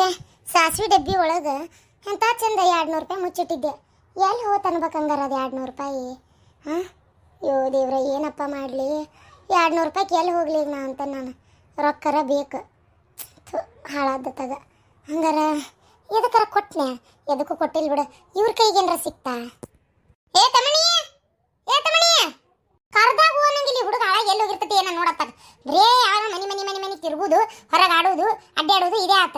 ಛೇ, ಸಾಸಿವೆ ಡಬ್ಬಿ ಒಳಗೆ ಎಂಥ ಚಂದ ಎರಡು ನೂರು ರೂಪಾಯಿ ಮುಚ್ಚಿಟ್ಟಿದ್ದೆ. ಎಲ್ಲಿ ಹೋತ್ ಅನ್ಬೇಕಂಗಾರ ಅದು ಎರಡು ನೂರು ರೂಪಾಯಿ? ಹಾಂ? ಯೋ ದೇವ್ರ, ಏನಪ್ಪ ಮಾಡಲಿ? ಎರಡು ನೂರು ರೂಪಾಯಿಗೆ ಎಲ್ಲಿ ಹೋಗ್ಲಿ ನಾ ಅಂತ ನಾನು. ರೊಕ್ಕರ ಬೇಕು. ಹಾಳಾದ ತಗ. ಹಂಗಾರ ಎದಕ್ಕಾರ ಕೊಟ್ನೆ? ಎದಕ್ಕೂ ಕೊಟ್ಟಿಲ್ಲ ಬಿಡು. ಇವ್ರ ಕೈಗೇನ್ರ ಸಿಕ್ತಾ? ಏ ತಮಣಿ ಏ ತಮಣಿ ಕರ್ದಾಗ ಹೋಗಂಗಿಲ್ಲ ಹುಡುಗ. ಹಾಳಾಗಿ ಎಲ್ಲಿ ಹೋಗಿರ್ತೈತಿ ಏನೋ ನೋಡತ್ತಾಗ. ಬರೇ ಯಾರು ಮನಿ ಮನಿ ಮನಿ ಮನಿ ತಿರುಗುದು, ಹೊರಗೆ ಆಡೋದು ಅಡ್ಡಾಡೋದು ಇದೇ ಆತ.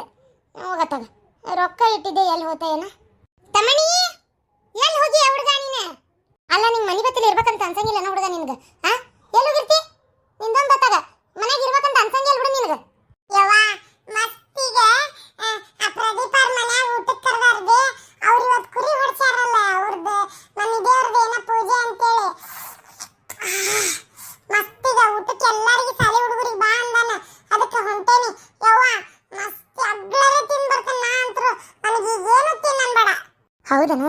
ಹೋಗತ್ತಾಗ ರೊಕ್ಕ ಇಟ್ಟಿದ್ದೆ, ಎಲ್ಲಿ ಹೋತ ಏನ. ತಮಣಿ ಎಲ್ಲಿ ಹೋಗಿ ಹುಡುಗ ನೀನು? ಅಲ್ಲ, ನಿಂಗೆ ಮನೆ ಬತ್ತಲ್ಲಿ ಇರ್ಬೇಕಂತ ಅನ್ಸಂಗಿಲ್ಲ ಹುಡುಗ ನಿನ್ಗೆ ಹಾ ಎಲ್ಲಿ ಹೋಗಿರ್ತಿ? ನಿಂದೊಂದು ಬತ್ತಾಗ ಮನೆಗೆ ಇರ್ಬೇಕಂತ ಅನ್ಸಂಗಿಲ್ಲ ಬಿಡು ನಿನಗೆ ಯವ್ವ ಮಸ್ತಿಗೆ ಆ ಪ್ರದೀಪ್ ಅವ್ರ ಮನ್ಯಾಗ ಊಟಕ್ಕೆ ಕರೆದಾರ್ದೆ ಅವ್ರು ಇವತ್ತು ಕುರಿ ಹೊಡ್ಸ್ಯಾರಲ್ಲ ಅವ್ರದ್ದು ಮನೆ ದೇವ್ರದ್ದು ಏನೋ ಪೂಜೆ ಅಂತೇಳಿ ಮಸ್ತಿಗ ಊಟಕ್ಕೆ ಎಲ್ಲರಿಗೂ ಶಾಲೆ ಹುಡುಗರಿಗೆ ಬಾ ಅಂದಾನ ಅದಕ್ಕೆ ಹೊಂಟೇನಿ ಯವ್ವ ಮಸ್ತ್ ಅಗ್ಲರೆ ತಿನ್ ಬರ್ತಾನ ನಾ ಅಂತರು ನನಗೆ ಏನು ತಿನ್ನನ್ಬೇಡ ಹೌದನ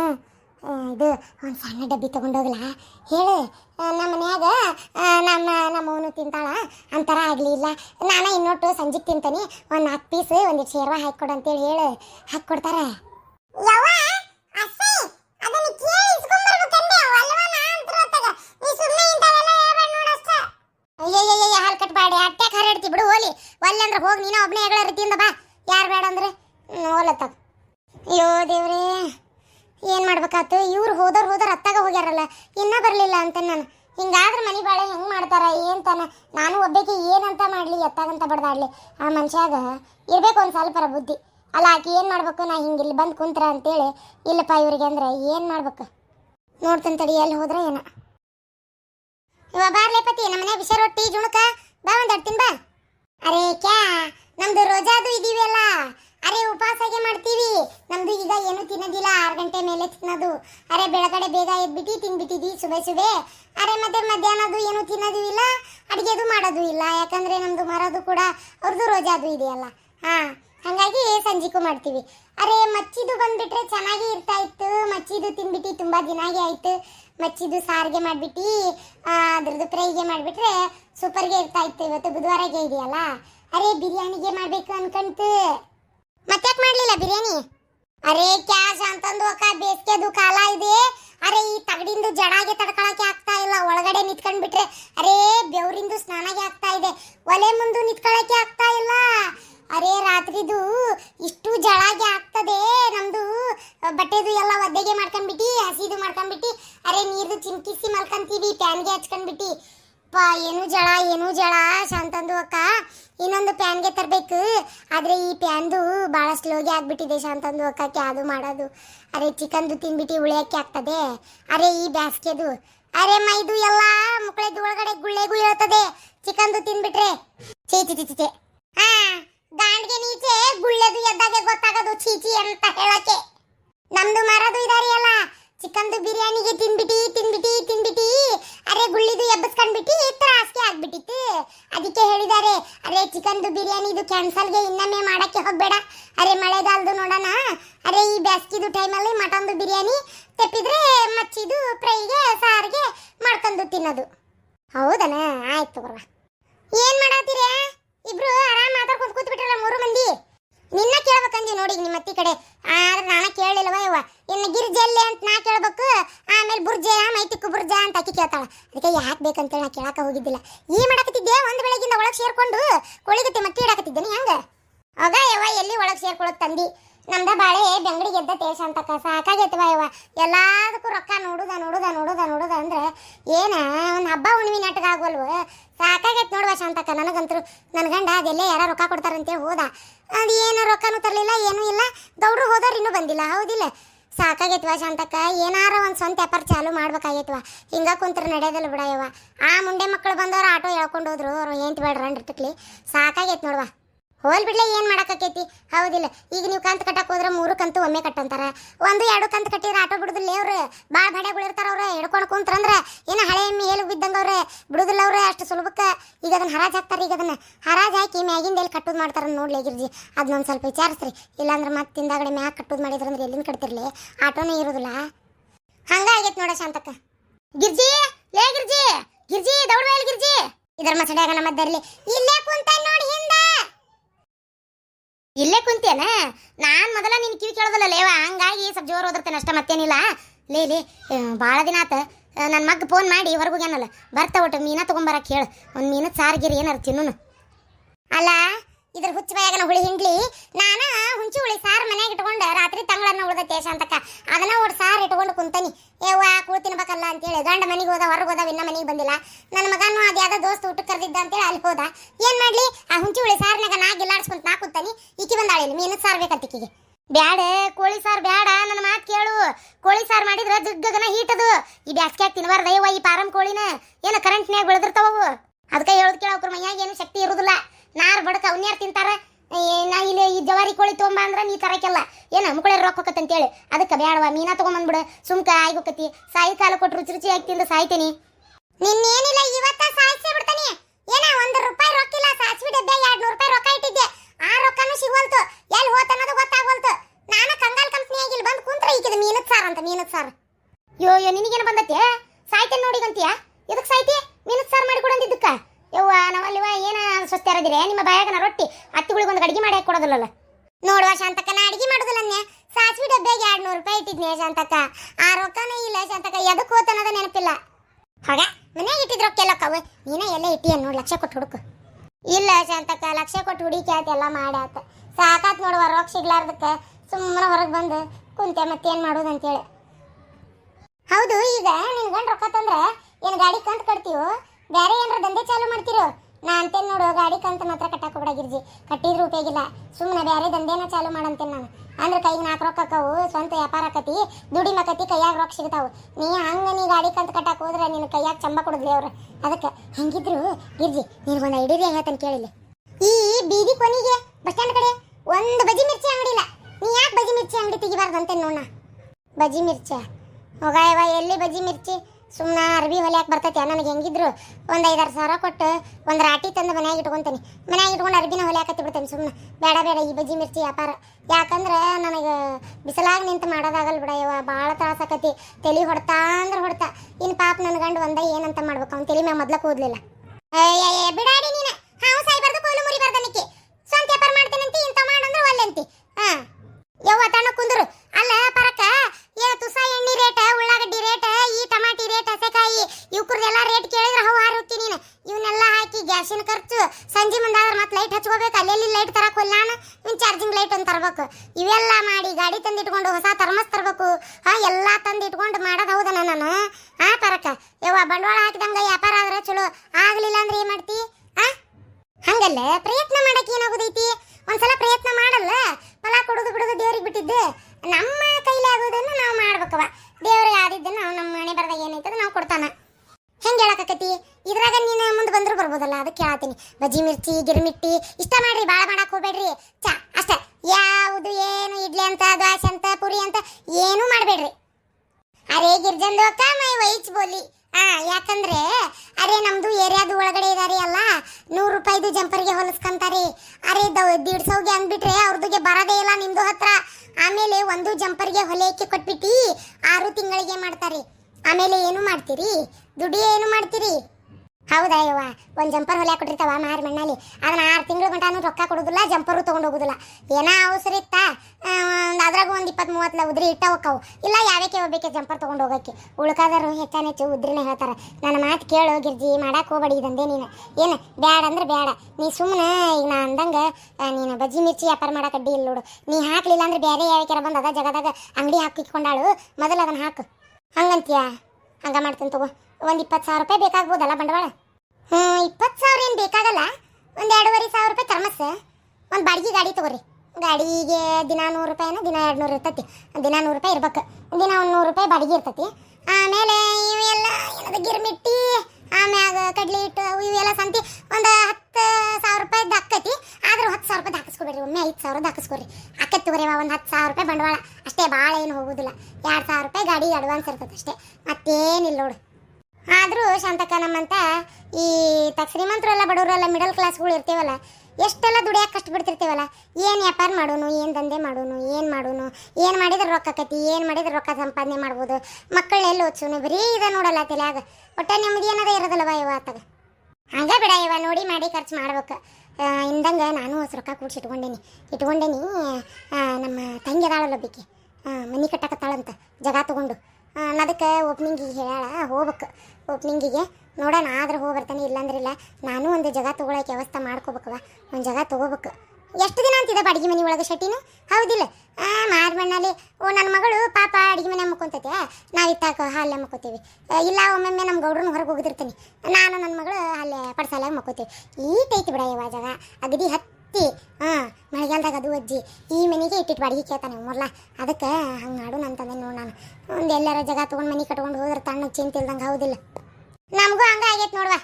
ಇದು ಒಂದು ಸಣ್ಣ ಡಬ್ಬಿ ತಗೊಂಡೋಗ್ಲಾ ಹೇಳು ಆ, ನಮ್ಮ ಮನ್ಯಾಗ ನಮ್ಮ, ನಮ್ಮವನು ತಿಂತಾಳ, ಅಂತರ ಆಗಲಿಲ್ಲ ನಾನು ಇನ್ನೊಟ್ಟು ಸಂಜೆಗೆ ತಿಂತಾನೆ, ಒಂದು ನಾಲ್ಕು ಪೀಸ್ ಒಂದು ಶೇರ್ವ ಹಾಕ್ಕೊಡು ಅಂತೇಳಿ ಹೇಳು, ಹಾಕಿಕೊಡ್ತಾರೆ. ಅಯ್ಯಯ್ಯಯ್ಯ ಹಾಲು ಕಟ್ಬಾಡಿ ಅಟ್ಯಾಕ್ ಹರಡ್ತಿ ಬಿಡು, ಹೋಲಿ. ಒಲ್ಲೆ ಅಂದ್ರೆ ಹೋಗಿ, ನೀನು ಒಬ್ಬನೇ ಹೆಗಳ ರೀತಿಯಿಂದ ಬಾ. ಯಾರು ಬೇಡ ಅಂದ್ರೆ ಹೋಲತ್ತಾಗ ಅಯ್ಯೋ ದೇವ್ರೇ, ಏನು ಮಾಡ್ಬೇಕಾತು? ಇವ್ರು ಹೋದವ್ರು ಹೋದವ್ರು ಅತ್ತಾಗ ಹೋಗ್ಯಾರಲ್ಲ, ಇನ್ನೂ ಬರಲಿಲ್ಲ ಅಂತ ನಾನು. ಹಿಂಗಾದ್ರೆ ಮನೆ ಬಾಳೆ ಹೆಂಗೆ ಮಾಡ್ತಾರ, ಏನ್ ತಾನ? ನಾನು ಒಬ್ಬಕ್ಕೆ ಏನಂತ ಮಾಡಲಿ, ಎತ್ತಾಗಂತ ಬಡ್ದಾಡ್ಲಿ. ಆ ಮನುಷ್ಯಾಗ ಇರ್ಬೇಕು ಒಂದು ಸ್ವಲ್ಪರ ಬುದ್ಧಿ. ಅಲ್ಲ, ಆಕೆ ಏನು ಮಾಡ್ಬೇಕು? ನಾ ಹಿಂಗೆ ಇಲ್ಲಿ ಬಂದು ಕುಂತ್ರ ಅಂತೇಳಿ, ಇಲ್ಲಪ್ಪ ಇವ್ರಿಗೆ ಅಂದ್ರೆ ಏನು ಮಾಡ್ಬೇಕು? ನೋಡ್ತೀನಿ ತಡಿ, ಎಲ್ಲಿ ಹೋದ್ರೆ ಏನ? ಇವ ಬಾರ್ಲೆ ಪತಿ ನಮ್ಮ ಮನೆ ಬಿಸಿ ರೊಟ್ಟಿ ಜುಣಕ. ಬಾ ಒಂದ್ ತಿನ್ ಬಾ. ಅರೇ, ಕ್ಯಾ? ನಮ್ದು ರೋಜಾದು ಇದೀವಲ್ಲ. ಅರೆ ಉಪವಾಸಗೆ ಮಾಡ್ತೀವಿ. ನಮ್ದು ಈಗ ಏನು ತಿನ್ನೋದಿಲ್ಲ. ಆರು ಗಂಟೆ ಮೇಲೆ ತಿನ್ನೋದು. ಅರೆ, ಬೆಳಗಡೆ ಬೇಗ ಎದ್ಬಿಟ್ಟು ತಿನ್ಬಿಟ್ಟಿದ್ವಿ. ಸುಬೆ ಸುಬೆ ಅರೆ, ಮತ್ತೆ ಮಧ್ಯಾಹ್ನದು ಏನು ತಿನ್ನೋದು ಇಲ್ಲ. ಅಡಿಗೆದು ಮಾಡೋದು ಇಲ್ಲ. ಯಾಕಂದ್ರೆ ನಮ್ದು ಮರೋದು ಕೂಡ ಅವ್ರದ್ದು ರೋಜಾದು ಇದೆಯಲ್ಲ. ಹಾ, ಹಂಗಾಗಿ ಸಂಜಿಗೂ ಮಾಡ್ತೀವಿ. ಅರೆ, ಮಚ್ಚಿದು ಬಂದ್ಬಿಟ್ರೆ ಚೆನ್ನಾಗಿ ಇರ್ತಾ ಇತ್ತು. ಮಚ್ಚಿದು ತಿನ್ಬಿಟ್ಟು ತುಂಬ ದಿನಾಗೆ ಆಯ್ತು. ಮಚ್ಚಿದು ಸಾರಿಗೆ ಮಾಡ್ಬಿಟ್ಟು ಅದ್ರದ್ದು ಫ್ರೈಗೆ ಮಾಡಿಬಿಟ್ರೆ ಸೂಪರ್ಗೆ ಇರ್ತಾ ಇತ್ತು. ಇವತ್ತು ಬುಧವಾರಗೆ ಇದೆಯಲ್ಲ. ಅರೆ, ಬಿರಿಯಾನಿಗೆ ಮಾಡಬೇಕು ಅನ್ಕಂತು. ಮತ್ತ್ಯಾಕ್ ಮಾಡ್ಲಿಲ್ಲ ಬಿರಿಯಾನಿ? ಅರೆ, ಕ್ಯಾಶ್ ಅಂತಂದು ಅಕ್ಕ, ಬೇಸಿಗೆದು ಕಾಲ ಇದೆ. ಅರೆ, ಈ ತಗಡಿಂದು ಜಡಾಗೆ ತಡ್ಕೊಳಕ್ಕೆ ಆಗ್ತಾ ಇಲ್ಲ. ಒಳಗಡೆ ನಿಂತ್ಕೊಂಡ್ಬಿಟ್ರೆ, ಅರೆ, ಬೆವರಿಂದು ಸ್ನಾನಗೆ ಆಗ್ತಾ ಇದೆ. ಒಲೆ ಮುಂದೆ ನಿತ್ಕೊಳಕ್ಕೆ ಆಗ್ತಾ ಇಲ್ಲ. ಅರೆ, ರಾತ್ರಿದು ಇಷ್ಟು ಜಳಾಗೆ ಆಗ್ತದೆ. ನಮ್ದು ಬಟ್ಟೆದು ಎಲ್ಲ ಒದ್ದೆಗೆ ಮಾಡ್ಕೊಂಡ್ಬಿಟ್ಟು, ಹಸಿದು ಮಾಡ್ಕೊಂಡ್ಬಿಟ್ಟು. ಅರೆ, ನೀರ್ದು ಚಿಮ್ಕಿಸಿ ಮಲ್ಕೊಂತೀವಿ, ಪ್ಯಾನ್ಗೆ ಹಚ್ಕೊಂಡ್ಬಿಟ್ಟು. ಪಾ ಏನು ಜಳ ಏನು ಜಳ, ಶಾಂತಂದು ಅಕ್ಕ. ಇನ್ನೊಂದು ಪ್ಯಾನ್ಗೆ ತರಬೇಕು. ಆದರೆ ಈ ಪ್ಯಾನ್ದು ಭಾಳ ಸ್ಲೋಗೆ ಆಗ್ಬಿಟ್ಟಿದೆ ಶಾಂತಂದು ಅಕ್ಕಕ್ಕೆ, ಅದು ಮಾಡೋದು. ಅರೆ, ಚಿಕನ್ದು ತಿನ್ಬಿಟ್ಟು ಉಳಿಯಕ್ಕೆ ಆಗ್ತದೆ. ಅರೆ, ಈ ಬ್ಯಾಸ್ಗೆದು. ಅರೆ, ಮೈದು ಎಲ್ಲ ಮುಕ್ಕಳೆದು ಒಳಗಡೆ ಗುಳ್ಳೆಗೂ ಹೇಳ್ತದೆ ಚಿಕನ್ದು ತಿನ್ಬಿಟ್ರೆ. ಚೀ ಚಿ ಚಿ. ಹಾ ಗಾಂಡ್ಗೆ ನೀಚೆ, ಗುಳ್ಳೆದು ಎದ್ದಾಗೆ ಗೊತ್ತಾಗೋದು ಚೀಚಿ ಅಂತ ಹೇಳಕ್ಕೆ. ನಮ್ದು ಮರದು ಇದಾರಿ ಅಲ್ಲ. ಚಿಕನ್ದು ಬಿರಿಯಾನಿಗೆ ತಿನ್ಬಿಟಿ ತಿನ್ಬಿಟಿ ತಿನ್ಬಿಟ್ಟಿ ಅರೆ, ಗುಳ್ಳಿದು ಎಬ್ಬಸ್ಕೊಂಡ್ಬಿಟ್ಟಿ ತ್ರಾಸ್ಗೆ ಆಗ್ಬಿಟ್ಟಿತ್ತು ಅದಕ್ಕೆ ಹೇಳಿದ್ದಾರೆ ಅರೆ ಚಿಕನ್ದು ಬಿರಿಯಾನಿದು ಕ್ಯಾನ್ಸಲ್ಗೆ ಇನ್ನೊಮ್ಮೆ ಮಾಡಕ್ಕೆ ಹೋಗಬೇಡ. ಅರೆ, ಮಳೆಗಾಲದು ನೋಡೋಣ. ಅರೆ, ಈ ಬ್ಯಾಸ್ಗಿದು ಟೈಮಲ್ಲಿ ಮಟನ್ದು ಬಿರಿಯಾನಿ ತೆಪ್ಪಿದ್ರೆ ಮಚ್ಚಿದು ಫ್ರೈಗೆ, ಸಾರಿಗೆ ಮಾಡ್ಕೊಂಡು ತಿನ್ನೋದು. ಹೌದನ? ಆಯ್ತು ಬರುವ ಏನು ಮಾಡತ್ತೀರ ಇಬ್ರು ಆರಾಮ್ ಮಾತಾಡ್ಕೊಂಡು ಕೂತ್ಬಿಟ್ರಲ್ಲ ಮೂರು ಮಂದಿ. ನಿನ್ನ ಕೇಳ್ಬೇಕಂದಿ ನೋಡಿ ನಿಮ್ಮ ಅತ್ತಿ ಕಡೆ. ಆದ್ರೆ ನಾನ ಕೇಳಲಿಲ್ಲವ ಯವ್ವ. ಇನ್ನು ಗಿರ್ಜೆಲ್ಲೆ ಅಂತ ನಾ ಕೇಳ್ಬೇಕು, ಆಮೇಲೆ ಬುರ್ಜೆ, ಮೈತಿಕ್ಕು ಬುರ್ಜ ಅಂತ ಅಕ್ಕಿ ಕೇಳ್ತಾಳ. ಅದಕ್ಕೆ ಯಾಕೆ ಬೇಕಂತೇಳಿ ನಾ ಕೇಳಾಕ ಹೋಗಿದ್ದಿಲ್ಲ. ಈ ಮಾಡಕತ್ತಿದ್ದೆ, ಒಂದು ಬೆಳಗಿಂದ ಒಳಗೆ ಸೇರ್ಕೊಂಡು, ಕೋಳಿಗತ್ತೆ ಮತ್ತೆ ಇಡಾಕತ್ತಿದ್ದೇನೆ, ಹೆಂಗ? ಆಗ ಯವ್ವ, ಎಲ್ಲಿ ಒಳಗೆ ಸೇರ್ಕೊಳ್ಳೋದು ತಂದಿ? ನಮ್ದ ಬಾಳೆ ಬೆಂಗಡಿ ಎದ್ದ ತೇಶ ಅಂತಕ್ಕ ಸಾಕಾಗೈತವ ಇವ ಎಲ್ಲದಕ್ಕೂ ರೊಕ್ಕ ನೋಡುದ ನೋಡುದ ನೋಡುದ ನೋಡುದ ಅಂದ್ರೆ ಏನ, ಒಂದು ಹಬ್ಬ ಹುಣ್ಣಿಮೆ ನಾಟಕ ಆಗೋಲ್ವ ಸಾಕಾಗೈತೆ ನೋಡುವ ಶಾಂತಕ್ಕ, ನನಗಂತರು. ನನ್ನ ಗಂಡ ಅದೆಲ್ಲೇ ಯಾರ ರೊಕ್ಕ ಕೊಡ್ತಾರಂತೆ ಹೋದ. ಅದು ಏನು ರೊಕ್ಕನೂ ತರಲಿಲ್ಲ, ಏನೂ ಇಲ್ಲ. ದೌಡ್ರು ಹೋದವ್ರು ಇನ್ನೂ ಬಂದಿಲ್ಲ, ಹೌದಿಲ್ಲ? ಸಾಕಾಗೈತ್ವ ಶಾಂತಕ್ಕ, ಏನಾರ ಒಂದು ಸ್ವಂತ ವ್ಯಾಪಾರ ಚಾಲು ಮಾಡ್ಬೇಕಾಗೈತ್ವ ಹಿಂಗ ಕುಂತ್ರ ನಡೆಯೋದಿಲ್ಲ ಬಿಡಯವ್ವ ಆ ಮುಂಡೆ ಮಕ್ಕಳು ಬಂದವ್ರು ಆಟೋ ಹೇಳ್ಕೊಂಡು ಹೋದ್ರು, ಅವ್ರು ಏಂತ ಬೇಡ್ರ ಅಂಡಿರ್ತಕ್ಲಿ ಸಾಕಾಗೈತೆ ನೋಡ್ವಾ. ಹೋಲ್ ಬಿಡ್ಲೆ ಏನು ಮಾಡಕತ್ತೈತಿ ಹೌದಿಲ್ಲ. ಈಗ ನೀವು ಕಂತು ಕಟ್ಟಕ್ ಹೋದ್ರೆ ಮೂರು ಕಂತು ಒಮ್ಮೆ ಕಟ್ಟಂತಾರ. ಒಂದು ಎರಡು ಕಂತು ಕಟ್ಟಿದ್ರೆ ಆಟೋ ಬಿಡುದಿಲ್ಲ ಅವ್ರು. ಭಾಳ ಬಡೆಗಳು ಇರ್ತಾರ ಅವ್ರೆ. ಹಿಡ್ಕೊಂಡು ಕುಂತ್ರಂದ್ರ ಏನು ಹಳೆ ಎಮ್ಮೆ ಏಲು ಬಿದ್ದಂಗ ಅವ್ರೆ. ಬಿಡುದಿಲ್ಲ ಅವ್ರೆ ಅಷ್ಟು ಸುಲಭಕ್ಕೆ. ಈಗ ಅದನ್ನ ಹರಾಜ್ ಹಾಕ್ತಾರೆ. ಈಗ ಅದನ್ನ ಹರಾಜ್ ಹಾಕಿ ಮ್ಯಾಗಿಂದ ಎಲ್ಲಿ ಕಟ್ಟೋದು ಮಾಡ್ತಾರ ನೋಡ್ಲಿ ಗಿರ್ಜಿ. ಅದನ್ನೊಂದು ಸ್ವಲ್ಪ ವಿಚಾರಿಸ್ರಿ. ಇಲ್ಲಾಂದ್ರೆ ಮತ್ತೆ ತಿಂದಾಗಡೆ ಮ್ಯಾಗ ಕಟ್ಟೋದು ಮಾಡಿದ್ರಂದ್ರೆ ಎಲ್ಲಿಂದ ಕಟ್ತಿರ್ಲಿ? ಆಟೋನೇ ಇರೋದಿಲ್ಲ. ಹಂಗ ಆಗೈತೆ ನೋಡ ಶಾಂತಕ್ಕ. ಗಿರ್ಜಿ, ಲೇ ಗಿರ್ಜಿ ಗಿರ್ಜಿ, ದೌಡ್ ಮೇಲೆ ಗಿರ್ಜಿ. ಇದರ ಮಸಡ್ಯಾಗ ನಮ್ಮ ಇಲ್ಲೇ ಕುಂತ ಇಲ್ಲೇ ಕುಂತೇನ? ನಾನು ಮೊದಲ ನಿನ್ ಕಿವಿ ಕೇಳೋದಲ್ಲ ಲೇವ, ಹಂಗಾಗಿ ಸ್ವಲ್ಪ ಜೋರ್ ಓದಿರ್ತೇನೆ ಅಷ್ಟ, ಮತ್ತೇನಿಲ್ಲ. ಲೇ ಲೇ ಭಾಳ ದಿನ ಆತ. ನನ್ನ ಮಗ್ ಫೋನ್ ಮಾಡಿ ಹೊರಗೆ ಹೋಗ್ಯಾನಲ್ಲ. ಬರ್ತಾ ಒಟ್ಟು ಮೀನಾ ತಗೊಂಬರ ಹೇಳು ಒಂದು ಮೀನ ಸಾರ್ಗಿರಿ ಏನಾರು ತಿನ್ನು ಅಲ್ಲ, ಇದ್ರ ಹುಚ್ಚ ಬಾಯಾಗನ ಹುಳಿ ಹಿಂಡ್ಲಿ ನಾನ ಹುಂಚಿ ಹುಳಿ ಸಾರು ಮನ್ಯಾಗ ಇಟ್ಕೊಂಡು ರಾತ್ರಿ ತಂಗಳನ್ನ ಉಳ್ದೈತೆ ಶಾಂತಕ್ಕ ಅದನ್ನ ಒಟ್ಟು ಸಾರು ಇಟ್ಕೊಂಡು ಕುಂತಾನಿ. ಏವ್ವ ಕೂಳ್ ತಿನ್ಬೇಕಲ್ಲ ಅಂತೇಳಿ. ಗಂಡ ಮನೆಗೆ ಹೋದ, ಹೊರಗೆ ಹೋದ, ಇನ್ನ ಮನೆಗೆ ಬಂದಿಲ್ಲ. ನನ್ನ ಮಗನು ಅದು ಯಾವ್ದೋ ದೋಸ್ತ ಊಟಕ್ಕೆ ಕರೆದಿದ್ದ ಅಂತೇಳಿ ಅಲ್ಲಿ ಹೋದ. ಏನ್ ಮಾಡ್ಲಿ? ಆ ಹುಂಚಿ ಹುಳಿ ಸಾರ್ನಾಗ ನಾ ಗಿಲ್ಲಾಡ್ಸ್ಕೊಂತ ನಾ ಕೂತಾನಿ ಈಕಿ ಬಂದಾಳೇನು ಮೀನು ಸಾರು ಬೇಕಂತ ಈಕಿಗೆ. ಬ್ಯಾಡ, ಕೋಳಿ ಸಾರು ಬ್ಯಾಡ, ನನ್ನ ಮಾತು ಕೇಳು. ಕೋಳಿ ಸಾರು ಮಾಡಿದ್ರೆ ಹೀಟ್ ಹೀಟದು. ಈ ಬ್ಯಾಸ್ಗ್ಯಾಗ ತಿನ್ಬಾರ್ದ ಯವ್ವ ಈ ಪಾರಂ ಕೋಳಿನ. ಏನು ಕರೆಂಟ್ನ್ಯಾಗ ಬೆಳೆದಿರ್ತಾವವು? ಅದಕ್ಕೆ ಹೇಳೋದು ಕೇಳೋಕ್ರ ಮೈಯಾಗ ಏನು ಶಕ್ತಿ ಇರುದಿಲ್ಲ. ನಾರು ಬಡಕ ಅವ್ನ್ಯಾರು ತಿಂತಾರ? ನಾ ಇಲ್ಲಿ ಈ ಜವಾರಿ ಕೋಳಿ ತೊಗೊಂಬ ಅಂದ್ರೆ ನೀ ತರಕ್ಕೆಲ್ಲ. ಏನ, ಮುಕ್ಕಳೆ ರೊಕ್ಕ ಅಂತೇಳಿ. ಅದಕ್ಕೆ ಬೇಡವಾ ಮೀನಾ ತೊಗೊಂಬಂದ್ಬಿಡು. ಸುಮ್ಕ ಆಯ್ಗೋಕತಿ ಸಾಯಿ ಕಾಲ ಕೊಟ್ಟು ರುಚಿ ರುಚಿ ಆಗಿ ತಿಂದು ಸಾಯ್ತೇನಿ. ನಿನ್ನೇನಿಲ್ಲ, ಇವತ್ತ ಸಾಯಿಸಿ ಬಿಡ್ತಾನೆ. ಏನ, ಒಂದು ರೂಪಾಯಿ ರೊಕ್ಕ ಇಲ್ಲ ಡಬ್ಬೆ ಎರಡು ನೂರು ರೂಪಾಯಿ ರೊಕ್ಕ ಇಟ್ಟಿದ್ದೆ. ಆ ರೊಕ್ಕನೂ ಸಿಗೋಲ್ತು. ಎಲ್ಲಿ ಹೋತ ಅನ್ನೋದು ಗೊತ್ತಾಗೋಲ್ತು. ನಾನು ಕಂಗಾಲ್ ಕಂಪ್ನಿ ಆಗಿಲ್ಲ ಬಂದು ಕುಂತ್ರ ಈಗಿದ ಮೀನದ ಸಾರ್ ಅಂತ, ಮೀನದ ಸಾರ್. ಅಯ್ಯೋ ನಿನಗೇನು ಬಂದತ್ತೆ? ಸಾಯ್ತೇನೆ ನೋಡಿಗಂತೀಯ ಎದಕ್ಕೆ ಸಾಯ್ತಿ? ಮೀನದ ಸಾರ್ ಮಾಡಿ ಕೊಡಂದಿದ್ದಕ್ಕ? ಯವ್ವ ನಾವಲ್ಲಿವ ಏನ ಸ್ವಸ್ಥ ಇರೋದಿರೆ ನಿಮ್ಮ ಬಾಯಾಗನ ರೊಟ್ಟಿ ಅತ್ತಿಗಳಿಗೆ ಒಂದು ಅಡಿಗೆ ಮಾಡಿ ಕೊಡೋದಿಲ್ಲಲ್ಲ? ನೋಡುವ ಶಾಂತಕ್ಕ ನಾ ಅಡಿಗೆ ಮಾಡೋದಿಲ್ಲನ್ನೇ? ಸಾಸ್ವಿ ಡಬ್ಬ್ಯಾಗ ಎರಡು ನೂರು ರೂಪಾಯಿ ಇಟ್ಟಿದ್ನೆ ಶಾಂತಕ್ಕ. ಆ ರೊಕ್ಕನೇ ಇಲ್ಲ ಶಾಂತಕ್ಕ ಎದಕ್ಕೆ ಹೋತ ಅನ್ನೋದ ನೆನಪಿಲ್ಲ. ಹಾಗ, ಮನ್ಯಾಗ ಇಟ್ಟಿದ್ರು ರೊಕ್ಕ ಎಲ್ಲ ಕವ ನೀನ ಎಲ್ಲ ಇಟ್ಟಿಯ ನೋಡಿ, ಲಕ್ಷ ಕೊಟ್ಟು ಹುಡುಕು. ಇಲ್ಲ ಶಾಂತಕ್ಕ, ಲಕ್ಷ ಕೊಟ್ಟು ಹುಡುಕಿ ಆತ, ಎಲ್ಲ ಮಾಡ್ಯಾತ ಸಾಕಾತ್ ನೋಡುವ, ರೊಕ್ಕ ಸಿಗ್ಲಾರ್ದಕ್ಕೆ ಸುಮ್ಮನೆ ಹೊರಗೆ ಬಂದು ಕುಂತೆ ಮತ್ತೇನು ಮಾಡೋದು ಅಂತೇಳಿ ಹೌದು, ಈಗ ನಿನ್ ಗಂಡ ರೊಕ್ಕ ತಂದ್ರೆ ಏನು ಗಾಡಿ ಕಂತ್ ಕಟ್ತೀವೋ? ಬೇರೆ ಏನಾರ ದಂಧೆ ಚಾಲು ಮಾಡ್ತಿರೋ? ನಾ ಅಂತೇನ್ ನೋಡು, ಗಾಡಿ ಕಂತ ಮಾತ್ರ ಕಟ್ಟಾಕ ಗಿರ್ಜಿ. ಕಟ್ಟಿದ್ರು ಉಪಯೋಗಿಲ್ಲ. ಸುಮ್ಮನೆ ಬೇರೆ ದಂಧೆನ ಚಾಲು ಮಾಡಂತೇನೆ ನಾನು. ಅಂದ್ರೆ ಕೈಗೆ ನಾಲ್ಕು ರೊಕ್ಕ ಅಕ್ಕವು, ಸ್ವಂತ ವ್ಯಾಪಾರ ಆಕತಿ ದುಡಿಮಕತಿ ಕೈಯಾಗ ರೊಕ್ಕ ಸಿಗ್ತಾವು. ನೀ ಹಂಗ ನೀ ಗಾಡಿ ಕಂತ ಕಟ್ಟಾಕ ಹೋದ್ರೆ ನಿನ್ನ ಕೈಯಾಗ ಚಂಬ ಕೊಡದ್ಲಿ ಅವ್ರು. ಅದಕ್ಕೆ ಹಂಗಿದ್ರು? ಗಿರ್ಜಿ, ನಿನಗೊಂದು ಐಡಿಯಾ ಹೇಳ್ತಾನೆ ಕೇಳಿಲ್ಲ ಈ ಬೀದಿ ಕೊನಿಗೆ ಬಸ್ ಸ್ಟ್ಯಾಂಡ್ ಕಡೆ ಒಂದು ಬಜಿ ಮಿರ್ಚಿ ಅಂಗಡಿ ಇಲ್ಲ ನೀ ಯಾಕೆ ಬಜಿ ಮಿರ್ಚಿ ಅಂಗಡಿ ತೆಗಿಬಾರ್ದು ಅಂತೇನೆ ನೋಡ ಬಜಿ ಮಿರ್ಚಿ. ಹೋಗಾಯವ ಎಲ್ಲಿ ಬಜಿ ಮಿರ್ಚಿ? ಸುಮ್ಮನೆ ಅರ್ಬಿ ಹೊಲಿಯಾಕೆ ಬರ್ತೈತೆ? ನನಗೆ ಹೆಂಗಿದ್ರು ಒಂದು ಐದಾರು ಸಾವಿರ ಕೊಟ್ಟು ಒಂದು ರಾಟಿ ತಂದು ಮನ್ಯಾಗ ಇಟ್ಕೊತೀನಿ. ಮನ್ಯಾಗ ಇಟ್ಕೊಂಡು ಅರ್ಬಿನ ಹೊಲಿಯಾಕತ್ತಿ ಬಿಡ್ತೇನೆ ಸುಮ್ಮನೆ ಬೇಡ ಬೇಡ, ಈ ಬಜ್ಜಿ ಮಿರ್ಚಿ ವ್ಯಾಪಾರ. ಯಾಕಂದ್ರೆ ನನಗೆ ಬಿಸಿಲಾಗ ನಿಂತು ಮಾಡೋದಾಗಲ್ಲ ಬಿಡ ಯವ್ವ, ಭಾಳ ತ್ರಾಸಾಕತಿ ತಲೆ ಹೊಡ್ತಾ ಅಂದ್ರೆ ಹೊಡ್ತಾ. ಇನ್ನು ಪಾಪ ನನ್ನ ಗಂಡು ಒಂದ ಏನಂತ ಮಾಡ್ಬೇಕು? ಅವ್ನು ತಲೆ ಮ್ಯಾಗ ಮೊದ್ಲ ಕೂದಲಿಲ್ಲ ಬಿಡಾಡಿ ನೀನು. ಹಾವು ಸಾಯ್ಬಾರ್ದು ಕೋಲು ಮುರಿಬಾರ್ದು ಅನ್ನಕ್ಕೆ ಸ್ವಂತ ವ್ಯಾಪಾರ ಮಾಡ್ತೇನಂತಿ ಇಂಥ ಮಾಡಂದ್ರೆ ಒಲ್ಲೆಂತಿ. ಹಾಂ. ಯವ್ವ ತಾನ ಕುಂದ್ರು ಅಲ್ಲ ಪರಕ ಏ ತುಸ ಎಣ್ಣೆ ರೇಟ್ ಉಳ್ಳಾಗಡ್ಡಿ ರೇಟ್ ಈ ಟಮಾಟಿ ರೇಟ್ ಹಸೆಕಾಯಿ ಇವ್ಕರ್ದೆಲ್ಲ ರೇಟ್ ಕೇಳಿದ್ರೆ ಹವು ಹಾರುತ್ತಿ ನೀನು ಇವನ್ನೆಲ್ಲ ಹಾಕಿ ಗ್ಯಾಸಿನ ಖರ್ಚು ಸಂಜೆ ಮುಂದಾದ್ರೆ ಮತ್ತೆ ಲೈಟ್ ಹಚ್ಕೋಬೇಕು ಅಲ್ಲೆಲ್ಲಿ ಲೈಟ್ ತರಕ್ ಹೋಲ್ಲ ನಾನು ಇನ್ನು ಚಾರ್ಜಿಂಗ್ ಲೈಟ್ ಅಂತ ತರಬೇಕು ಇವೆಲ್ಲ ಮಾಡಿ ಗಾಡಿ ತಂದು ಇಟ್ಕೊಂಡು ಹೊಸ ಥರ್ಮಸ್ ತರಬೇಕು ಹಾ ಎಲ್ಲ ತಂದು ಇಟ್ಕೊಂಡು ಮಾಡೋದು ಹೌದನ ನಾನು ಹಾ ಪರಕ ಯವ್ವ ಬಂಡವಾಳ ಹಾಕಿದಂಗ ವ್ಯಾಪಾರ ಆದ್ರೆ ಚಲೋ ಆಗ್ಲಿಲ್ಲ ಅಂದ್ರೆ ಏನ್ ಮಾಡ್ತಿ ಹಾ ಹಂಗಲ್ಲ ಪ್ರಯತ್ನ ಮಾಡಕ್ಕೆ ಏನಾಗೋದೈತಿ? ಒಂದ್ಸಲ ಪ್ರಯತ್ನ ಮಾಡಲ್ಲ, ಫಲ ಕೊಡೋದು ಬಿಡೋದು ದೇವ್ರಿಗೆ ಬಿಟ್ಟಿದ್ದು. ನಮ್ಮ ಕೈಲಿ ಆಗೋದನ್ನ ನಾವು ಮಾಡ್ಬೇಕವ ದೇವ್ರಿಗೆ ಆದಿದ್ದನ್ನ ನಾವು ನಮ್ಮ ಮನೆ ಬರ್ದಾಗ ಏನೈತದ ನಾವು ಕೊಡ್ತಾನ. ಹೆಂಗೆ ಹೇಳಕತಿ ಇದ್ರಾಗ ನೀನು ಮುಂದೆ ಬಂದ್ರು ಬರ್ಬೋದಲ್ಲ, ಅದಕ್ಕೆ ಹೇಳತ್ತೀನಿ ಬಜ್ಜಿ ಮಿರ್ಚಿ ಗಿರ್ಮಿಟ್ಟಿ ಇಷ್ಟ ಮಾಡ್ರಿ ಭಾಳ ಮಾಡಕ್ ಹೋಗ್ಬೇಡ್ರಿ. ಚಾ ಅಷ್ಟೇ. ಯಾವುದು ಏನು ಇಡ್ಲಿ ಅಂತ, ದ್ವಾಸೆ ಅಂತ, ಪುರಿ ಅಂತ ಏನೂ ಮಾಡಬೇಡ್ರಿ. ಅರೆ ಗಿರ್ಜಂದು ಅಕ್ಕ ಮೈ ವೈಚ್ ಬೋಲಿ. ಯಾಕಂದ್ರೆ, ಅರೆ ನಮ್ದು ಏರಿಯಾದ ಒಳಗಡೆ ಇದಾರೆ ಅಲ್ಲ, ನೂರು ರೂಪಾಯಿದು ಜಂಪರ್ಗೆ ಹೊಲಿಸ್ಕೊಂತಾರೆ. ಅರೆ ದೀಡ್ ಸೌಗೆ ಅಂದ್ಬಿಟ್ರೆ ಅವ್ರದಿಗೆ ಬರೋದೇ ಇಲ್ಲ ನಿಮ್ದು ಹತ್ರ. ಆಮೇಲೆ ಒಂದು ಜಂಪರ್ಗೆ ಹೊಲಿಯಕ್ಕೆ ಕೊಟ್ಬಿಟ್ಟು ಆರು ತಿಂಗಳಿಗೆ ಮಾಡ್ತಾರೆ. ಆಮೇಲೆ ಏನು ಮಾಡ್ತೀರಿ? ದುಡಿ ಏನು ಮಾಡ್ತೀರಿ? ಹೌದಾ ಯವ್ವ? ಒಂದು ಜಂಪರ್ ಹೊಲಿಯಾಕ ಕೊಟ್ಟಿರ್ತಾವ ಮಾರಿ ಮಣ್ಣಲ್ಲಿ. ಅದನ್ನ ಆರು ತಿಂಗಳು ಗಂಟಾನು ರೊಕ್ಕ ಕೊಡೋದಿಲ್ಲ, ಜಂಪರು ತೊಗೊಂಡು ಹೋಗೋದಿಲ್ಲ. ಏನೋ ಅವಸರ ಇತ್ತ? ಅದ್ರಾಗ ಒಂದು ಇಪ್ಪತ್ತು ಮೂವತ್ತು ಉದ್ರಿ ಇಟ್ಟ ಇಲ್ಲ ಯಾವಕ್ಕೆ ಹೋಗ್ಬೇಕೆ ಜಂಪರ್ ತೊಗೊಂಡು ಹೋಗಕ್ಕೆ? ಉಳ್ಕಾದರು ಹೆಚ್ಚಾನ ಹೆಚ್ಚು ಉದ್ರಿನೇ ಹೇಳ್ತಾರ. ನನ್ನ ಮಾತು ಕೇಳು ಗಿರ್ಜಿ ಮಾಡಕ್ಕೆ ಹೋಗ್ಬೇಡಿ ಇದಂದೆ ನೀನು. ಏನು, ಬ್ಯಾಡ ಅಂದ್ರೆ ಬ್ಯಾಡ. ನೀ ಸುಮ್ಮನೆ ಈಗ ನಾ ಅಂದಂಗೆ ನೀನು ಬಜ್ಜಿ ಮಿರ್ಚಿ ವ್ಯಾಪಾರ ಮಾಡಕ್ಕೆ ಅಡ್ಡಿ ಇಲ್ಲ ನೋಡು. ನೀ ಹಾಕ್ಲಿಲ್ಲ ಅಂದ್ರೆ ಬೇರೆ ಯಾವಕ್ಯಾರ ಬಂದು ಅದ ಜಗದಾಗ ಅಂಗಡಿ ಹಾಕಿಕೊಂಡಾಳು ಮೊದಲು ಅದನ್ನ ಹಾಕು. ಹಂಗಂತೀಯ? ಹಂಗ ಮಾಡ್ತೀನಿ ತಗೋ. ಒಂದು ಇಪ್ಪತ್ತು ಸಾವಿರ ರೂಪಾಯಿ ಬೇಕಾಗ್ಬೋದಲ್ಲ ಬಂಡವಾಳ? ಹ್ಞೂ ಇಪ್ಪತ್ತು ಸಾವಿರ ಏನು ಬೇಕಾಗಲ್ಲ. ಒಂದು ಎರಡೂವರೆ ಸಾವಿರ ರೂಪಾಯಿ ಥರ್ಮಸ್. ಒಂದು ಬಾಡಿಗೆ ಗಾಡಿ ತಗೋರಿ. ಗಾಡಿಗೆ ದಿನ ನೂರು ರೂಪಾಯಿನ ದಿನ ಎರಡು ನೂರು ಇರ್ತೈತಿ. ದಿನ ನೂರು ರೂಪಾಯಿ ಇರ್ಬೇಕು. ದಿನ ಒಂದು ನೂರು ರೂಪಾಯಿ ಬಾಡಿಗೆ ಇರ್ತೈತಿ. ಆಮೇಲೆ ಇವೆಲ್ಲ ಏನದು ಗಿರ್ಮಿಟ್ಟಿ, ಆಮ್ಯಾಗ ಕಡ್ಲಿ ಹಿಟ್ಟು ಇವೆಲ್ಲ ಸಂತಿ ಒಂದು ಹತ್ತು ಸಾವಿರ ರೂಪಾಯಿದ್ದು ಆಕ್ಕೈತಿ ಆದ್ರೂ ಹತ್ತು ಸಾವಿರ ರೂಪಾಯಿ ಹಾಕಿಸ್ಕೊಬೇಡ್ರಿ ಒಮ್ಮೆ ಐದು ಸಾವಿರದ ಹಾಕಿಸ್ಕೊಡ್ರಿ ಹಾಕತ್ ತಗೋರಿ ಒಂದು ಹತ್ತು ಸಾವಿರ ರೂಪಾಯಿ ಬಂಡವಾಳ. ಅಷ್ಟೇ ಭಾಳ ಏನು ಹೋಗೋದಿಲ್ಲ. ಎರಡು ಸಾವಿರ ರೂಪಾಯಿ ಗಾಡಿ ಅಡ್ವಾನ್ಸ್ ಇರ್ತೈತೆ ಅಷ್ಟೇ. ಮತ್ತೇನಿಲ್ಲ ನೋಡು. ಆದರೂ ಶಾಂತಕ್ಕ ನಮ್ಮಂತ ಈ ತ ಶ್ರೀಮಂತರೆಲ್ಲ ಬಡವರೆಲ್ಲ ಮಿಡಲ್ ಕ್ಲಾಸ್ಗಳು ಇರ್ತೀವಲ್ಲ, ಎಷ್ಟೆಲ್ಲ ದುಡಿಯಕ್ಕೆ ಕಷ್ಟಪಡ್ತಿರ್ತೀವಲ್ಲ, ಏನು ವ್ಯಾಪಾರ ಮಾಡೋನು, ಏನು ದಂಧೆ ಮಾಡೋನು, ಏನು ಮಾಡೋನು, ಏನು ಮಾಡಿದ್ರೆ ರೊಕ್ಕ ಆಕತಿ, ಏನು ಮಾಡಿದ್ರೆ ರೊಕ್ಕ ಸಂಪಾದನೆ ಮಾಡ್ಬೋದು, ಮಕ್ಕಳು ಎಲ್ಲಿ ಓದ್ಸೋನು, ಬರೀ ಇದೆ ನೋಡಲ್ಲ ತಲೆಯಾಗ, ಒಟ್ಟೆ ನೆಮ್ಮದಿ ಏನದ ಇರೋದಿಲ್ಲವ ಇವ ಆತಾಗ. ಹಂಗೆ ಬಿಡ ಇವ ನೋಡಿ ಮಾಡಿ ಖರ್ಚು ಮಾಡ್ಬೇಕು. ಇಂದಂಗೆ ನಾನು ಹೊಸ ರೊಕ್ಕ ಕೂಡ್ಸಿ ಇಟ್ಕೊಂಡೇನಿ ಇಟ್ಕೊಂಡೇನಿ ನಮ್ಮ ತಂಗಿ ಅದಾಳಲ್ಲ ಬಿಕ್ಕಿ ಮನೆ ಕಟ್ಟಕತ್ತಾಳಂತ, ಜಗ ತಗೊಂಡು. ಅದಕ್ಕೆ ಓಪ್ನಿಂಗಿಗೆ ಹೇಳ ಹೋಗ್ಬೇಕು. ಓಪ್ನಿಂಗಿಗೆ ನೋಡೋಣ, ಆದ್ರೆ ಹೋಗಿ ಬರ್ತಾನೆ, ಇಲ್ಲಾಂದ್ರೆ ಇಲ್ಲ. ನಾನು ಒಂದು ಜಾಗ ತೊಗೊಳಕ್ಕೆ ವ್ಯವಸ್ಥೆ ಮಾಡ್ಕೋಬೇಕವ ಒಂದು ಜಾಗ ತಗೋಬೇಕು. ಎಷ್ಟು ದಿನ ಅಂತಿದೆ ಬಾಡಿಗೆ ಮನೆ ಒಳಗೆ ಶೆಟ್ಟಿನ? ಹೌದಿಲ್ಲ. ಮಾರ್ಮಣ್ಣಲ್ಲಿ, ಓ ನನ್ನ ಮಗಳು ಪಾಪ ಅಡಿಗೆ ಮನೆ ಅಮ್ಮಕೊಂತೈತೆ ನಾವು ಇತ್ತಾಕ ಹಾಲೆ ಮಕ್ಕೋತೀವಿ ಇಲ್ಲ, ಒಮ್ಮೊಮ್ಮೆ ನಮ್ಮ ಗೌಡ್ರನ್ನ ಹೊರಗೆ ಹೋಗಿರ್ತೀನಿ ನಾನು ನನ್ನ ಮಗಳು ಅಲ್ಲೇ ಪಡ್ಸಾಲಾಗ ಮಕ್ಕೋತೀವಿ ಈಟೈತಿ ಬಿಡ ಯಾವ ಜಾಗ. ಅಗದಿ ಹತ್ತಿ, ಹಾಂ, ಮಳೆಗಾಲದಾಗ ಅದು ಅಜ್ಜಿ. ಈ ಮನೆಗೆ ಇಟ್ಟಿಟ್ಟು ಬಾಡಿಗೆ ಕೇಳ್ತಾನೆ ಮೊರ್ಲ ಅದಕ್ಕೆ ಹಂಗೆ ಮಾಡು ಅಂತಂದೆ ನೋಡಿ ನಾನು. ಒಂದು ಎಲ್ಲಾರ ಜಾಗ ತೊಗೊಂಡು ಮನೆ ಕಟ್ಕೊಂಡು ಹೋದ್ರ ತಣ್ಣ ಚಿಂತೆ ಇಲ್ದಂಗೆ ಹೌದಿಲ್ಲ. ನಮಗೂ ಹಂಗ ಆಗೈತೆ ನೋಡ್ವಾ.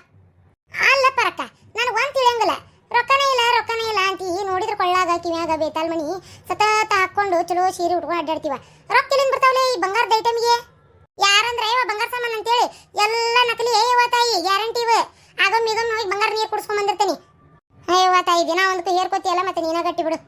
ಅಲ್ಲ ಪರಕ್ಕ, ನನಗೆ ಒಂದು ತಿಳಿಯಂಗಿಲ್ಲ. ರೊಕ್ಕನೇ ಇಲ್ಲ ರೊಕ್ಕನೇ ಇಲ್ಲ ಅಂತ ಈ ನೋಡಿದ್ರೆ ಕೊಳ್ಳಾಗ, ಕಿವ್ಯಾಗ ಬೇತಾಲ್ ಮನಿ ಸತತ ಹಾಕೊಂಡು ಚಲೋ ಸೀರೆ ಉಟ್ಕೊಂಡು ಅಡ್ಡಾಡ್ತೀವ. ರೊಕ್ಕ ಇಲ್ಲಿಂದ ಬರ್ತಾವ್ಲೆ ಈ ಬಂಗಾರದ ಐಟಮ್ಗೆ ಯಾರಂದ್ರೆ ಇವ ಬಂಗಾರ ಸಾಮಾನು ಅಂತೇಳಿ ಎಲ್ಲ ನಕಲಿ ಏವ ತಾಯಿ ಗ್ಯಾರಂಟಿ ಇವ. ಆಗೊಮ್ಮೆ ಇದೊಮ್ಮೆ ಹೋಗಿ ಬಂಗಾರ ನೀರು ಕುಡಿಸ್ಕೊಂಡ್ ಬಂದಿರ್ತೀನಿ. ಅಯ್ಯವ್ವ, ತಾಯಿ, ದಿನ ಒಂದಕ್ಕೆ ಹೇರ್ಕೋತಿಯಲ್ಲ ಮತ್ತೆ ನೀನ ಗಟ್ಟಿ ಬಿಡು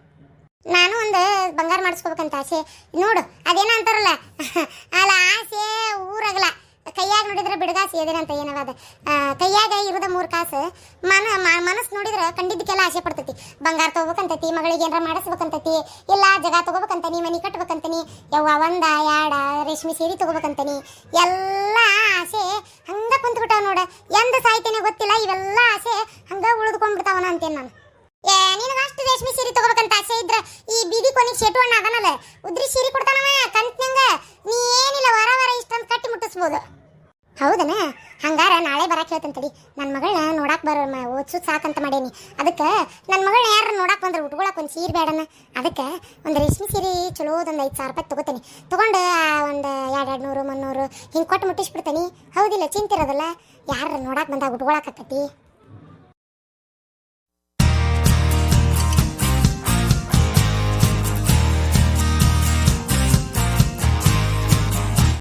ನಾನು ಒಂದು ಬಂಗಾರ ಮಾಡಿಸ್ಕೋಬೇಕಂತ ಆಸೆ. ನೋಡು ಅದೇನ ಅಂತಾರಲ್ಲ. ಅಲ್ಲ ಆಸೆ ಊರಾಗಲ್ಲ ಕೈಯಾಗ ನೋಡಿದ್ರೆ ಬಿಡಗಾಸಿ ಅದೇನಂತ ಏನವಾದ ಆ, ಕೈಯಾಗ ಇರೋದ ಮೂರು ಕಾಸು. ಮನ ಮನಸ್ಸು ನೋಡಿದ್ರೆ ಕಂಡಿದ್ದಕ್ಕೆಲ್ಲ ಆಸೆ ಪಡ್ತೈತಿ. ಬಂಗಾರ ತೊಗೋಬೇಕಂತತಿ ಮಗಳಿಗೆ ಏನಾರ ಮಾಡಿಸ್ಬೇಕಂತೈತಿ ಇಲ್ಲ ಜಗ ತಗೋಬೇಕಂತನಿ ಮನೆ ಕಟ್ಬೇಕಂತನಿ ಯವ್ವ ಒಂದ ಯಾಡ ರೇಷ್ಮೆ ಸೀರೆ ತೊಗೋಬೇಕಂತನಿ ಎಲ್ಲ ಆಸೆ ಹಂಗ ಕುಂತ್ಬಿಟ್ಟಾವ ನೋಡ. ಎಂದ ಸಾಯ್ತೇನೆ ಗೊತ್ತಿಲ್ಲ ಇವೆಲ್ಲ ಆಸೆ ಹಂಗ ಉಳಿದುಕೊಂಡ್ಬಿಡ್ತಾವನ ಅಂತೇನು ನಾನು. ಏ ನಿನಗೆ ಅಷ್ಟು ರೇಷ್ಮೆ ಸೀರೆ ತಗೋಬೇಕಂತ ಆಸೆ ಇದ್ರ ಈ ಬೀದಿ ಕೊನೆಗೆ ಶೇಟು ಅಣ್ಣ ಅದನಲ್ಲ. ಉದ್ರಿ ಸೀರೆ ಕೊಡ್ತಾನವ ಕಂತ್ನಂಗ ನೀ ಏನಿಲ್ಲ, ವಾರ ವಾರ ಇಷ್ಟೊಂದು ಕಟ್ಟಿ ಮುಟ್ಟಿಸ್ಬೋದು. ಹೌದನ? ಹಂಗಾರ ನಾಳೆ ಬರಕ್ಕೆ ಹೇಳ್ತಂತಡಿ ತಡಿ. ನನ್ನ ಮಗಳನ್ನ ನೋಡಕ್ಕೆ ಬರೋ ಓದ್ಸು ಸಾಕಂತ ಮಾಡೇನಿ. ಅದಕ್ಕೆ ನನ್ನ ಮಗಳನ್ನ ಯಾರು ನೋಡಕ್ಕೆ ಬಂದ್ರೆ ಉಟ್ಕೊಳಕ್ ಒಂದು ಸೀರೆ ಬೇಡನ ಅದಕ್ಕೆ ಒಂದು ರೇಷ್ಮೆ ಸೀರೆ ಚಲೋದೊಂದು ಐದು ಸಾವಿರ ರೂಪಾಯಿ ತಗೋತೀನಿ. ತಗೊಂಡು ಒಂದು ಎರಡು ಎರಡು ನೂರು ಮುನ್ನೂರು ಹಿಂಗೆ ಕೊಟ್ಟು ಮುಟ್ಟಿಸ್ಬಿಡ್ತೀನಿ. ಹೌದಿಲ್ಲ ಚಿಂತಿರೋದಲ್ಲ ಯಾರು ನೋಡಕ್ಕೆ ಬಂದಾಗ ಉಟ್ಕೊಳಕ್ ಆಕತಿ